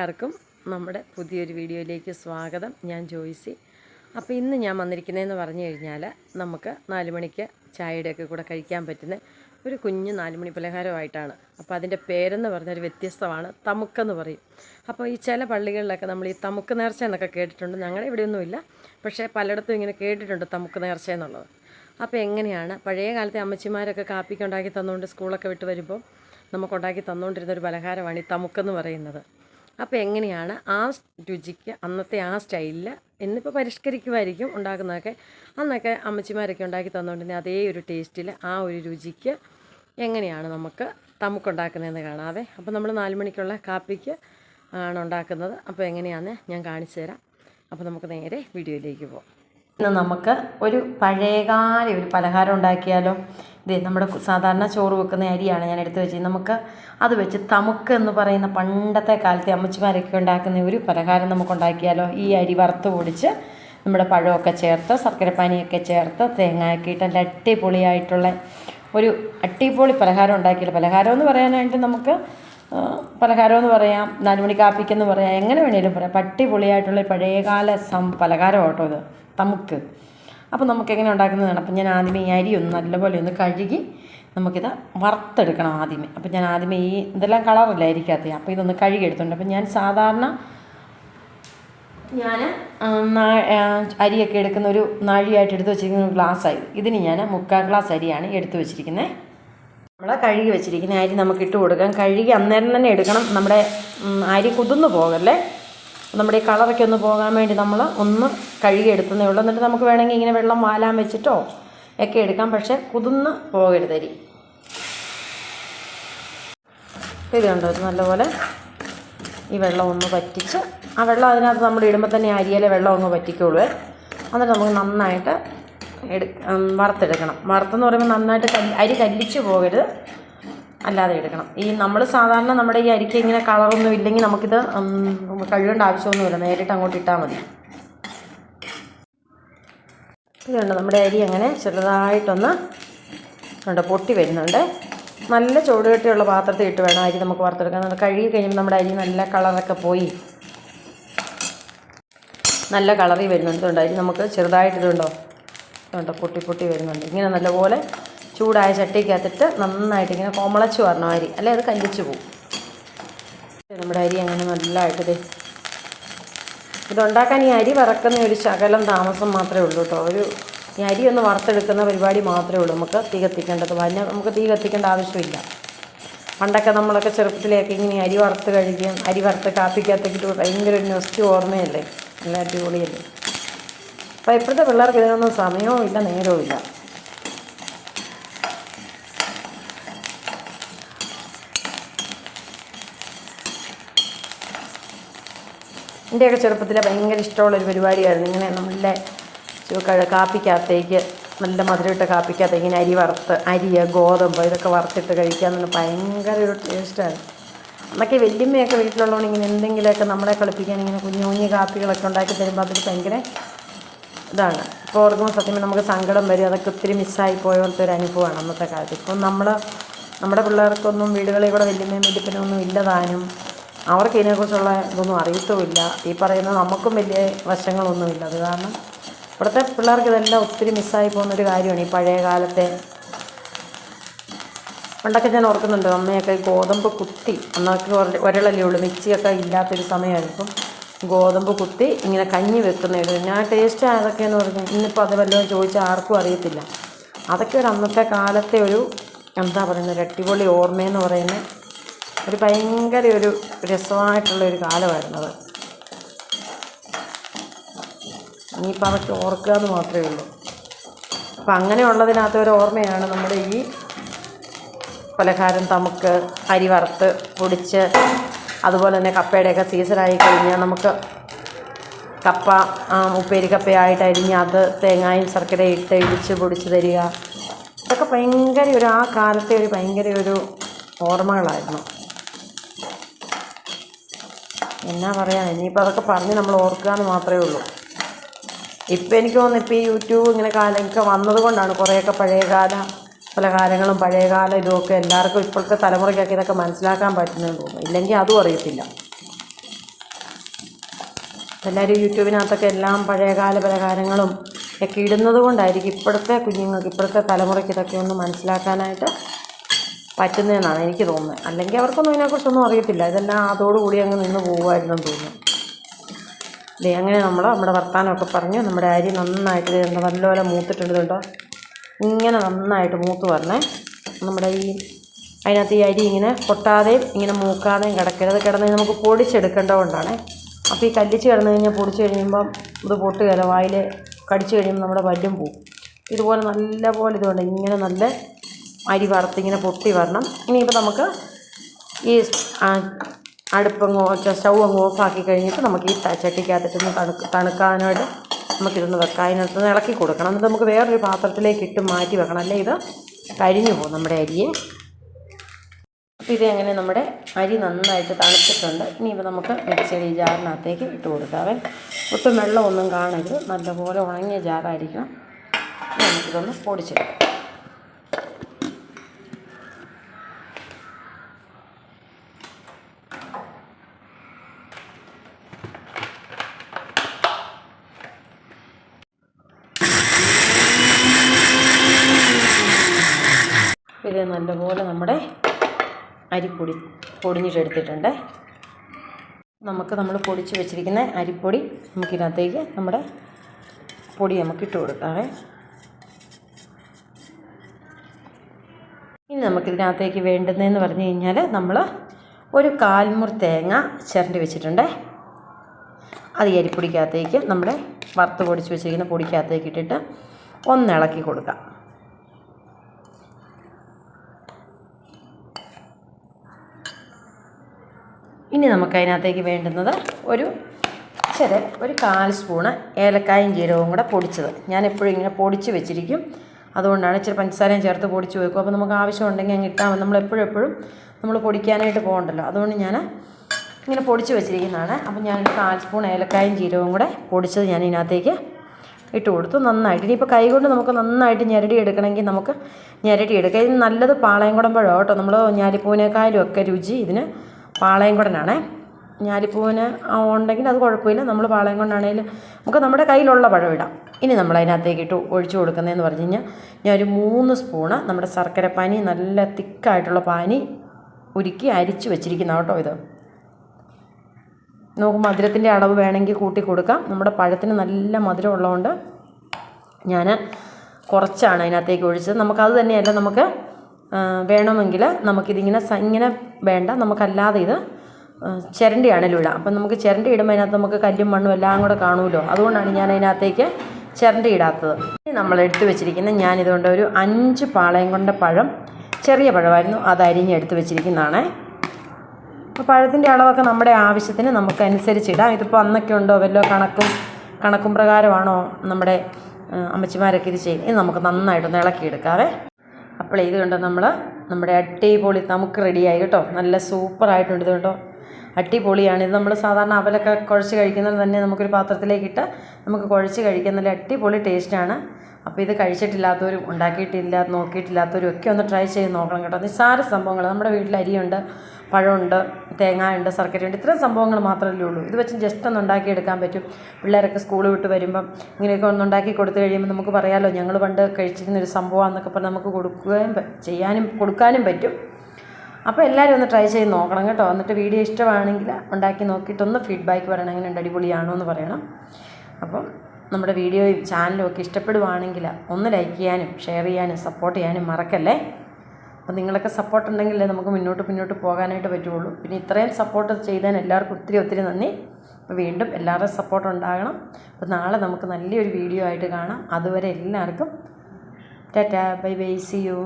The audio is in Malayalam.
എല്ലാവർക്കും നമ്മുടെ പുതിയൊരു വീഡിയോയിലേക്ക് സ്വാഗതം. ഞാൻ ജോയിസി. അപ്പോൾ ഇന്ന് ഞാൻ വന്നിരിക്കുന്നതെന്ന് പറഞ്ഞു കഴിഞ്ഞാൽ നമുക്ക് നാല് മണിക്ക് ചായയുടെയൊക്കെ കൂടെ കഴിക്കാൻ പറ്റുന്ന ഒരു കുഞ്ഞ് നാലുമണി പലഹാരമായിട്ടാണ് അപ്പോൾ അതിന്റെ പേരെന്ന് പറഞ്ഞൊരു വ്യത്യസ്തമാണ് തമുക്കെന്ന് പറയും. അപ്പോൾ ഈ ചില പള്ളികളിലൊക്കെ നമ്മൾ ഈ തമുക്ക് നേർച്ച എന്നൊക്കെ കേട്ടിട്ടുണ്ട്. ഞങ്ങളുടെ ഇവിടെയൊന്നുമില്ല പക്ഷേ പലയിടത്തും ഇങ്ങനെ കേട്ടിട്ടുണ്ട് തമുക്ക് നേർച്ച എന്നുള്ളത്. അപ്പോൾ എങ്ങനെയാണ്? പഴയ കാലത്തെ അമ്മച്ചിമാരൊക്കെ കാപ്പിക്ക് ഉണ്ടാക്കി തന്നുകൊണ്ട് സ്കൂളൊക്കെ വിട്ട് വരുമ്പോൾ നമുക്കുണ്ടാക്കി തന്നുകൊണ്ടിരുന്ന ഒരു പലഹാരമാണ് ഈ തമുക്കെന്ന് പറയുന്നത്. അപ്പോൾ എങ്ങനെയാണ് ആ രുചിക്ക് അന്നത്തെ ആ സ്റ്റൈലിൽ ഇന്നിപ്പോൾ പരിഷ്കരിക്കുമായിരിക്കും ഉണ്ടാക്കുന്നതൊക്കെ. അന്നൊക്കെ അമ്മച്ചിമാരൊക്കെ ഉണ്ടാക്കി തന്നുകൊണ്ടിരുന്ന അതേ ഒരു ടേസ്റ്റിൽ ആ ഒരു രുചിക്ക് എങ്ങനെയാണ് നമുക്ക് തമുക്കുണ്ടാക്കുന്നതെന്ന് കാണാതെ അപ്പോൾ നമ്മൾ നാല് മണിക്കുള്ള കാപ്പിക്ക് ആണ് ഉണ്ടാക്കുന്നത്. അപ്പോൾ എങ്ങനെയാണെന്ന് ഞാൻ കാണിച്ചു തരാം. അപ്പോൾ നമുക്ക് നേരെ വീഡിയോയിലേക്ക് പോകാം ഇന്ന് നമുക്ക് ഒരു പഴയകാല ഒരു പലഹാരം ഉണ്ടാക്കിയാലോ? ഇതേ നമ്മുടെ സാധാരണ ചോറ് വെക്കുന്ന അരിയാണ് ഞാൻ എടുത്തു വെച്ചത്. നമുക്ക് അത് വെച്ച് തമുക്ക് എന്ന് പറയുന്ന പണ്ടത്തെ കാലത്തെ അമ്മച്ചിമാരൊക്കെ ഉണ്ടാക്കുന്ന ഒരു പലഹാരം നമുക്ക് ഉണ്ടാക്കിയാലോ ഈ അരി വറുത്ത് പൊടിച്ച് നമ്മുടെ പഴമൊക്കെ ചേർത്ത് ശർക്കരപ്പാനിയൊക്കെ ചേർത്ത് തേങ്ങയൊക്കെ ഇട്ട് നല്ല അട്ടിപൊളിയായിട്ടുള്ള ഒരു അട്ടിപൊളി പലഹാരം ഉണ്ടാക്കിയാലോ? പലഹാരം എന്ന് പറയാനായിട്ട് നമുക്ക് പലഹാരം എന്ന് പറയാം നാലുമണി കാപ്പിക്കെന്ന് പറയാം എങ്ങനെ വേണേലും പറയാം. പട്ടിപൊളിയായിട്ടുള്ള പഴയകാല സം പലഹാരം കേട്ടോ ഇത് തമുക്ക്. അപ്പോൾ നമുക്ക് എങ്ങനെ ഉണ്ടാക്കുന്നതാണ്? അപ്പം ഞാൻ ആദ്യമേ ഈ അരി ഒന്ന് നല്ലപോലെ ഒന്ന് കഴുകി നമുക്കിത് വറുത്തെടുക്കണം ആദ്യമേ. അപ്പം ഞാൻ ആദ്യമേ ഈ ഇതെല്ലാം കളറല്ല അരിക്കകത്ത്? അപ്പോൾ ഇതൊന്ന് കഴുകി എടുത്തിട്ടുണ്ട് അപ്പം ഞാൻ സാധാരണ ഞാൻ അരിയൊക്കെ എടുക്കുന്ന ഒരു നാഴിയായിട്ട് എടുത്ത് വെച്ചിരിക്കുന്ന ഒരു ഗ്ലാസ്സായി. ഇതിന് ഞാൻ മുക്കാൽ ഗ്ലാസ് അരിയാണ് എടുത്തു വെച്ചിരിക്കുന്നത് നമ്മൾ കഴുകി വെച്ചിരിക്കുന്ന അരി നമുക്ക് ഇട്ട് കൊടുക്കാം. കഴുകി അന്നേരം തന്നെ എടുക്കണം. നമ്മുടെ അരി കുതിർന്നു പോകല്ലേ? നമ്മുടെ ഈ കളറൊക്കെ ഒന്ന് പോകാൻ വേണ്ടി നമ്മൾ ഒന്ന് കഴുകി എടുത്തതേ ഉള്ളൂ. എന്നിട്ട് നമുക്ക് വേണമെങ്കിൽ ഇങ്ങനെ വെള്ളം വാലാൻ വെച്ചിട്ടോ ഒക്കെ എടുക്കാം. പക്ഷേ കുതിർന്ന് പോകരുതരി ഇത് കണ്ടോ? നല്ലപോലെ ഈ വെള്ളം ഒന്ന് പറ്റിച്ച് ആ വെള്ളം അതിനകത്ത് നമ്മൾ ഇടുമ്പോൾ തന്നെ അരിയിലെ വെള്ളം ഒന്ന് പറ്റിക്കുള്ളൂ എന്നിട്ട് നമുക്ക് നന്നായിട്ട് എടു വറുത്തെടുക്കണം. വറുത്തെന്ന് പറയുമ്പോൾ നന്നായിട്ട് അരി കല്ലിച്ച് പോകരുത്. അല്ലാതെ എടുക്കണം. ഈ നമ്മൾ സാധാരണ നമ്മുടെ ഈ അരിക്ക് ഇങ്ങനെ കളറൊന്നും ഇല്ലെങ്കിൽ നമുക്കിത് കഴുകേണ്ട ആവശ്യമൊന്നുമില്ല. നേരിട്ട് അങ്ങോട്ട് ഇട്ടാൽ മതി. ഇതുണ്ട് നമ്മുടെ അരി അങ്ങനെ ചെറുതായിട്ടൊന്ന് ഉണ്ട് പൊട്ടി വരുന്നുണ്ട്. നല്ല ചുവടുകെട്ടിയുള്ള പാത്രത്തിൽ ഇട്ട് വേണം അരി നമുക്ക് വറുത്തെടുക്കാൻ. കഴുകി കഴിയുമ്പോൾ നമ്മുടെ അരി നല്ല കളറൊക്കെ പോയി. നല്ല കളറി വരുന്നുണ്ട്. അരി നമുക്ക് ചെറുതായിട്ട് ഇതുണ്ടോ? ഇതുണ്ടോ? പൊട്ടി പൊട്ടി വരുന്നുണ്ട്. ഇങ്ങനെ നല്ലപോലെ ചൂടായ ചട്ടിക്കകത്തിട്ട് നന്നായിട്ട് ഇങ്ങനെ കോമളച്ച് വരണം അരി. അല്ലെ അത് കല്ലിച്ച് പോകും നമ്മുടെ അരി അങ്ങനെ നല്ലതായിട്ട് ഇതുണ്ടാക്കാൻ ഈ അരി വറക്കുന്ന ഒരു ശകലം താമസം മാത്രമേ ഉള്ളൂ കേട്ടോ. ഒരു ഈ അരി ഒന്ന് വറുത്തെടുക്കുന്ന പരിപാടി മാത്രമേ ഉള്ളൂ. നമുക്ക് തീ കത്തിക്കേണ്ടത്. പിന്നെ നമുക്ക് തീ കത്തിക്കേണ്ട ആവശ്യമില്ല. പണ്ടൊക്കെ നമ്മളൊക്കെ ചെറുപ്പത്തിലേക്ക് ഇങ്ങനെ അരി വറുത്ത് കഴിക്കും. അരി വറുത്ത് കാപ്പിക്കകത്തേക്കിട്ട് ഭയങ്കര ഒരു നെസ്റ്റ് ഓർമ്മയല്ലേ? നല്ല അടിപൊളിയല്ലേ? അപ്പോൾ ഇപ്പോഴത്തെ പിള്ളേർക്ക് ഇതിനൊന്നും സമയവും ഇല്ല നേരവും ഇല്ല. എന്റെയൊക്കെ ചെറുപ്പത്തിൽ ഭയങ്കര ഇഷ്ടമുള്ളൊരു പരിപാടിയായിരുന്നു. ഇങ്ങനെ നമ്മളുടെ ചു- ക- കാപ്പിക്കകത്തേക്ക് നല്ല മധുരമിട്ട കാപ്പിക്കകത്തേക്ക് ഇങ്ങനെ അരി വറുത്ത് അരി ഗോതമ്പ് ഇതൊക്കെ വറുത്തിട്ട് കഴിക്കാൻ തന്നെ ഭയങ്കര ഒരു ടേസ്റ്റായിരുന്നു. അന്നൊക്കെ വല്യമ്മയൊക്കെ വീട്ടിലുള്ളതുകൊണ്ട് ഇങ്ങനെ എന്തെങ്കിലുമൊക്കെ നമ്മളെ കളിപ്പിക്കാൻ ഇങ്ങനെ കുഞ്ഞു കുഞ്ഞു കാപ്പികളൊക്കെ ഉണ്ടാക്കി തരുമ്പോൾ അതൊരു ഭയങ്കര ഇതാണ്. ഇപ്പോൾ ഓർക്കുമ്പോൾ സത്യം നമുക്ക് സങ്കടം വരും. അതൊക്കെ ഒത്തിരി മിസ്സായി പോയ പോലത്തെ ഒരു അനുഭവമാണ് അന്നത്തെ കാലത്ത്. ഇപ്പം നമ്മൾ നമ്മുടെ പിള്ളേർക്കൊന്നും വീടുകളിൽ കൂടെ വല്യമ്മയും വലിയപ്പനൊന്നും ഇല്ലതാനും അവർക്ക് ഇതിനെക്കുറിച്ചുള്ള ഇതൊന്നും അറിയത്തുമില്ല. ഈ പറയുന്ന നമുക്കും വലിയ വശങ്ങളൊന്നുമില്ല. അത് കാരണം ഇവിടുത്തെ പിള്ളേർക്ക് ഇതെല്ലാം ഒത്തിരി മിസ്സായി പോകുന്ന ഒരു കാര്യമാണ് ഈ പഴയ കാലത്തെ പണ്ടൊക്കെ ഞാൻ ഓർക്കുന്നുണ്ട്. അമ്മയൊക്കെ ഗോതമ്പ് കുത്തി അന്നൊക്കെ ഒര- ഒരളല്ലേ ഉള്ളൂ. മിക്സിയൊക്കെ ഇല്ലാത്തൊരു സമയമായിരിക്കും ഗോതമ്പ് കുത്തി ഇങ്ങനെ കഞ്ഞി വെക്കുന്നതായിട്ട് ഞാൻ ടേസ്റ്റ് അതൊക്കെ എന്ന് പറഞ്ഞാൽ ഇന്നിപ്പോൾ അത് വല്ലതും ചോദിച്ചാൽ ആർക്കും അറിയത്തില്ല. അതൊക്കെ ഒരു അന്നത്തെ കാലത്തെ ഒരു എന്താ പറയുന്നത് ഒരു അടിപൊളി ഓർമ്മയെന്ന് പറയുന്നത് ഒരു ഭയങ്കര ഒരു രസമായിട്ടുള്ളൊരു കാലമായിരുന്നത് ഇനിയിപ്പോൾ അതൊക്കെ ഓർക്കുക എന്ന് മാത്രമേ ഉള്ളൂ. അപ്പം അങ്ങനെയുള്ളതിനകത്ത് ഒരു ഓർമ്മയാണ് നമ്മുടെ ഈ പലഹാരം നമുക്ക് അരി വറുത്ത് പൊടിച്ച് അതുപോലെ തന്നെ കപ്പയുടെയൊക്കെ സീസണായി കഴിഞ്ഞാൽ നമുക്ക് കപ്പ ഉപ്പേരി കപ്പയായിട്ട് അരിഞ്ഞ് അത് തേങ്ങായും ശർക്കരയും ഇട്ട് ഇടിച്ച് പൊടിച്ച് തരിക. ഇതൊക്കെ ഭയങ്കര ഒരു ആ കാലത്തെ ഒരു ഭയങ്കര ഒരു ഓർമ്മകളായിരുന്നു. എന്നാ പറയാ ഇനിയിപ്പോൾ അതൊക്കെ പറഞ്ഞ് നമ്മൾ ഓർക്കുക എന്ന് മാത്രമേ ഉള്ളൂ. ഇപ്പം എനിക്ക് തോന്നുന്നു ഇപ്പോൾ ഈ യൂട്യൂബ് ഇങ്ങനെ കാലമൊക്കെ വന്നതുകൊണ്ടാണ് വന്നത് കൊണ്ടാണ് കുറേയൊക്കെ പഴയകാല പലഹാരങ്ങളും പഴയകാല ഇതുമൊക്കെ എല്ലാവർക്കും ഇപ്പോഴത്തെ തലമുറയ്ക്കൊക്കെ ഇതൊക്കെ മനസ്സിലാക്കാൻ പറ്റുന്നതെന്ന് തോന്നുന്നു. ഇല്ലെങ്കിൽ അതും അറിയത്തില്ല. എല്ലാവരും യൂട്യൂബിനകത്തൊക്കെ എല്ലാം പഴയകാല പലഹാരങ്ങളും ഒക്കെ ഇടുന്നത് കൊണ്ടായിരിക്കും ഇപ്പോഴത്തെ കുഞ്ഞുങ്ങൾക്ക് ഇപ്പോഴത്തെ തലമുറയ്ക്ക് ഇതൊക്കെ ഒന്ന് മനസ്സിലാക്കാനായിട്ട് പറ്റുന്നതെന്നാണ് എനിക്ക് തോന്നുന്നത്. അല്ലെങ്കിൽ അവർക്കൊന്നും ഇതിനെക്കുറിച്ചൊന്നും അറിയത്തില്ല. ഇതെല്ലാം അതോടുകൂടി അങ്ങ് നിന്ന് പോകുമായിരുന്നെന്ന് തോന്നുന്നു. ദേ അങ്ങനെ നമ്മൾ നമ്മുടെ വർത്താനമൊക്കെ പറഞ്ഞു. നമ്മുടെ അരി നന്നായിട്ട് ഇതുണ്ട് നല്ലപോലെ മൂത്തിട്ടുണ്ട് ഇങ്ങനെ നന്നായിട്ട് മൂത്ത് വരണേ. നമ്മുടെ ഈ അതിനകത്ത് ഈ അരി ഇങ്ങനെ പൊട്ടാതെയും ഇങ്ങനെ മൂക്കാതെയും കിടക്കരുത്. കിടന്ന് നമുക്ക് പൊടിച്ചെടുക്കേണ്ട കൊണ്ടാണ് അപ്പോൾ ഈ കല്ലിച്ച് കിടന്ന് കഴിഞ്ഞാൽ പൊടിച്ച് കഴിയുമ്പം ഇത് പൊട്ടുകയില്ല. വായിൽ കടിച്ചു കഴിയുമ്പോൾ നമ്മുടെ പല്ലും പോവും. ഇതുപോലെ നല്ല പോലെ ഇതുകൊണ്ട് ഇങ്ങനെ നല്ല അരി വറുത്ത് ഇങ്ങനെ പൊട്ടി വരണം. ഇനിയിപ്പോൾ നമുക്ക് ഈ അടുപ്പങ്ങോ സ്റ്റൗ അങ്ങ് ഓഫാക്കി കഴിഞ്ഞിട്ട് നമുക്ക് ഈ ചട്ടിക്കകത്തിട്ടൊന്ന് തണുക്ക് തണുക്കാനായിട്ട് നമുക്കിതൊന്ന് വെക്കാം. അതിനകത്ത് ഇളക്കി കൊടുക്കണം. എന്നിട്ട് നമുക്ക് വേറൊരു പാത്രത്തിലേക്ക് ഇട്ട് മാറ്റി വെക്കണം. അല്ലേ? ഇത് കരിഞ്ഞു പോകും നമ്മുടെ അരിയെ. അപ്പോൾ ഇത് അങ്ങനെ നമ്മുടെ അരി നന്നായിട്ട് തണുത്തിട്ടുണ്ട്. ഇനിയിപ്പോൾ നമുക്ക് മിക്സിയുടെ ഈ ജാറിനകത്തേക്ക് ഇട്ട് കൊടുക്കാവേ ഒട്ടും വെള്ളമൊന്നും കാണരുത്. നല്ലപോലെ ഉണങ്ങിയ ജാറായിരിക്കണം. നമുക്കിതൊന്ന് പൊടിച്ചെടുക്കാം. ഇത് നല്ലപോലെ നമ്മുടെ അരിപ്പൊടി പൊടിഞ്ഞിട്ടെടുത്തിട്ടുണ്ട്. നമുക്ക് നമ്മൾ പൊടിച്ച് വെച്ചിരിക്കുന്ന അരിപ്പൊടി നമുക്കിതിനകത്തേക്ക് നമ്മുടെ പൊടി നമുക്ക് ഇട്ട് കൊടുക്കാവേ. ഇനി നമുക്കിതിനകത്തേക്ക് വേണ്ടുന്നതെന്ന് പറഞ്ഞു കഴിഞ്ഞാൽ നമ്മൾ ഒരു കാൽമുർ തേങ്ങ ചിരണ്ടി വെച്ചിട്ടുണ്ട്. അത് അരിപ്പൊടിക്കകത്തേക്ക് നമ്മുടെ വറുത്ത് പൊടിച്ച് വെച്ചിരിക്കുന്ന പൊടിക്കകത്തേക്ക് ഇട്ടിട്ട് ഒന്ന് ഇളക്കി കൊടുക്കാം. ഇനി നമുക്കതിനകത്തേക്ക് വേണ്ടുന്നത് ഒരു ചെറിയ ഒരു കാൽ സ്പൂണ് ഏലക്കായും ജീരകവും കൂടെ പൊടിച്ചത്. ഞാൻ എപ്പോഴും ഇങ്ങനെ പൊടിച്ച് വെച്ചിരിക്കും. അതുകൊണ്ടാണ് ഇച്ചിരി പഞ്ചസാരയും ചേർത്ത് പൊടിച്ച് വെക്കും. അപ്പോൾ നമുക്ക് ആവശ്യമുണ്ടെങ്കിൽ അങ്ങ് ഇട്ടാൽ മതി. നമ്മൾ എപ്പോഴും എപ്പോഴും നമ്മൾ പൊടിക്കാനായിട്ട് പോകണ്ടല്ലോ. അതുകൊണ്ട് ഞാൻ ഇങ്ങനെ പൊടിച്ച് വെച്ചിരിക്കുന്നതാണ്. അപ്പോൾ ഞാൻ കാൽ സ്പൂൺ ഏലക്കായും ജീരകവും കൂടെ പൊടിച്ചത് ഞാൻ ഇതിനകത്തേക്ക് ഇട്ട് കൊടുത്തു. നന്നായിട്ട്. ഇനിയിപ്പോൾ കൈകൊണ്ട് നമുക്ക് നന്നായിട്ട് ഞെരടി എടുക്കണമെങ്കിൽ നമുക്ക് ഞെരടി എടുക്കാം. ഇത് നല്ലത് പാളയം കുടമ്പഴോ കേട്ടോ. നമ്മൾ ഞാലിപ്പൂവിനേക്കാളും ഒക്കെ രുചി ഇതിന് പാളയംകുടനാണേ. ഞാലിപ്പൂവിന് ഉണ്ടെങ്കിൽ അത് കുഴപ്പമില്ല. നമ്മൾ പാളയം കൊണ്ടാണെങ്കിലും നമുക്ക് നമ്മുടെ കയ്യിലുള്ള പഴം ഇടാം ഇനി നമ്മൾ അതിനകത്തേക്ക് ഇട്ട് ഒഴിച്ചു കൊടുക്കുന്നതെന്ന് പറഞ്ഞു കഴിഞ്ഞാൽ ഞാൻ ഒരു മൂന്ന് സ്പൂണ് നമ്മുടെ ശർക്കര പാനി നല്ല തിക്കായിട്ടുള്ള പാനി ഉരുക്കി അരിച്ച് വെച്ചിരിക്കുന്ന കേട്ടോ ഇത്. നമുക്ക് മധുരത്തിന്റെ അളവ് വേണമെങ്കിൽ കൂട്ടി കൊടുക്കാം. നമ്മുടെ പഴത്തിന് നല്ല മധുരം ഉള്ളതുകൊണ്ട് ഞാൻ കുറച്ചാണ് അതിനകത്തേക്ക് ഒഴിച്ചത്. നമുക്കത് തന്നെയല്ല നമുക്ക് വേണമെങ്കിൽ നമുക്കിതിങ്ങനെ ഇങ്ങനെ വേണ്ട. നമുക്കല്ലാതെ ഇത് ചിരണ്ടിയാണല്ലോ ഇടാം അപ്പം നമുക്ക് ചിരണ്ടി ഇടുമ്പോൾ അതിനകത്ത് നമുക്ക് കല്ലും മണ്ണും എല്ലാം കൂടെ കാണുമല്ലോ. അതുകൊണ്ടാണ് ഞാൻ അതിനകത്തേക്ക് ചിരണ്ടി ഇടാത്തത്. നമ്മൾ എടുത്തു വെച്ചിരിക്കുന്ന ഞാനിതുകൊണ്ട് ഒരു അഞ്ച് പാളയം കൊണ്ട പഴം ചെറിയ പഴമായിരുന്നു അത് അരിഞ്ഞ് എടുത്ത് വെച്ചിരിക്കുന്നതാണേ. അപ്പോൾ പഴത്തിന്റെ അളവൊക്കെ നമ്മുടെ ആവശ്യത്തിന് നമുക്ക് അനുസരിച്ചിടാം ഇതിപ്പോൾ അന്നൊക്കെ ഉണ്ടോ വല്ലോ കണക്കും കണക്കും പ്രകാരമാണോ നമ്മുടെ അമ്മച്ചിമാരൊക്കെ ഇത് ചെയ്യുന്നത്? ഇത് നമുക്ക് നന്നായിട്ടൊന്ന് ഇളക്കിയെടുക്കാവേ. അപ്പോൾ ചെയ്തുകൊണ്ട് കണ്ടോ നമ്മൾ നമ്മുടെ അടിപൊളി നമുക്ക് റെഡിയായി കേട്ടോ? നല്ല സൂപ്പറായിട്ടുണ്ട് കേട്ടോ അടിപൊളിയാണ്. ഇത് നമ്മൾ സാധാരണ അവലൊക്കെ കുഴച്ച് കഴിക്കുന്നത് തന്നെ നമുക്കൊരു പാത്രത്തിലേക്കിട്ട് നമുക്ക് കുഴച്ച് കഴിക്കാൻ നല്ല അടിപൊളി ടേസ്റ്റാണ് അപ്പോൾ ഇത് കഴിച്ചിട്ടില്ലാത്തവരും ഉണ്ടാക്കിയിട്ടില്ല നോക്കിയിട്ടില്ലാത്തവരും ഒക്കെ ഒന്ന് ട്രൈ ചെയ്ത് നോക്കണം കേട്ടോ. നിസ്സാര സംഭവങ്ങൾ നമ്മുടെ വീട്ടിൽ അരിയുണ്ട് പഴമുണ്ട് തേങ്ങയുണ്ട് ശർക്കരയുണ്ട്. ഇത്രയും സംഭവങ്ങൾ മാത്രമല്ലേ ഉള്ളൂ. ഇത് വെച്ച് ജസ്റ്റ് ഒന്ന് ഉണ്ടാക്കിയെടുക്കാൻ പറ്റും. പിള്ളേരൊക്കെ സ്കൂൾ വിട്ട് വരുമ്പം ഇങ്ങനെയൊക്കെ ഒന്ന് ഉണ്ടാക്കി കൊടുത്തു കഴിയുമ്പോൾ നമുക്ക് പറയാമല്ലോ ഞങ്ങൾ പണ്ട് കഴിച്ചിരുന്നൊരു സംഭവമാണെന്നൊക്കെ പറഞ്ഞ് നമുക്ക് കൊടുക്കുകയും ചെയ്യാനും കൊടുക്കാനും പറ്റും. അപ്പോൾ എല്ലാവരും ഒന്ന് ട്രൈ ചെയ്ത് നോക്കണം കേട്ടോ. എന്നിട്ട് വീഡിയോ ഇഷ്ടമാണെങ്കിൽ ഉണ്ടാക്കി നോക്കിയിട്ടൊന്ന് ഫീഡ്ബാക്ക് പറയണം. എങ്ങനെ അടിപൊളിയാണോ എന്ന് പറയണം. അപ്പം നമ്മുടെ വീഡിയോയും ചാനലും ഒക്കെ ഇഷ്ടപ്പെടുവാണെങ്കിൽ ഒന്ന് ലൈക്ക് ചെയ്യാനും ഷെയർ ചെയ്യാനും സപ്പോർട്ട് ചെയ്യാനും മറക്കല്ലേ? അപ്പോൾ നിങ്ങളൊക്കെ സപ്പോർട്ട് ഉണ്ടെങ്കിലേ നമുക്ക് മുന്നോട്ട് മുന്നോട്ട് പോകാനായിട്ട് പറ്റുള്ളൂ. പിന്നെ ഇത്രയും സപ്പോർട്ട് ചെയ്താൽ എല്ലാവർക്കും ഒത്തിരി ഒത്തിരി നന്ദി. അപ്പോൾ വീണ്ടും എല്ലാവരുടെയും സപ്പോർട്ട് ഉണ്ടാകണം. അപ്പോൾ നാളെ നമുക്ക് നല്ലൊരു വീഡിയോ ആയിട്ട് കാണാം. അതുവരെ എല്ലാവർക്കും tata bye bye see you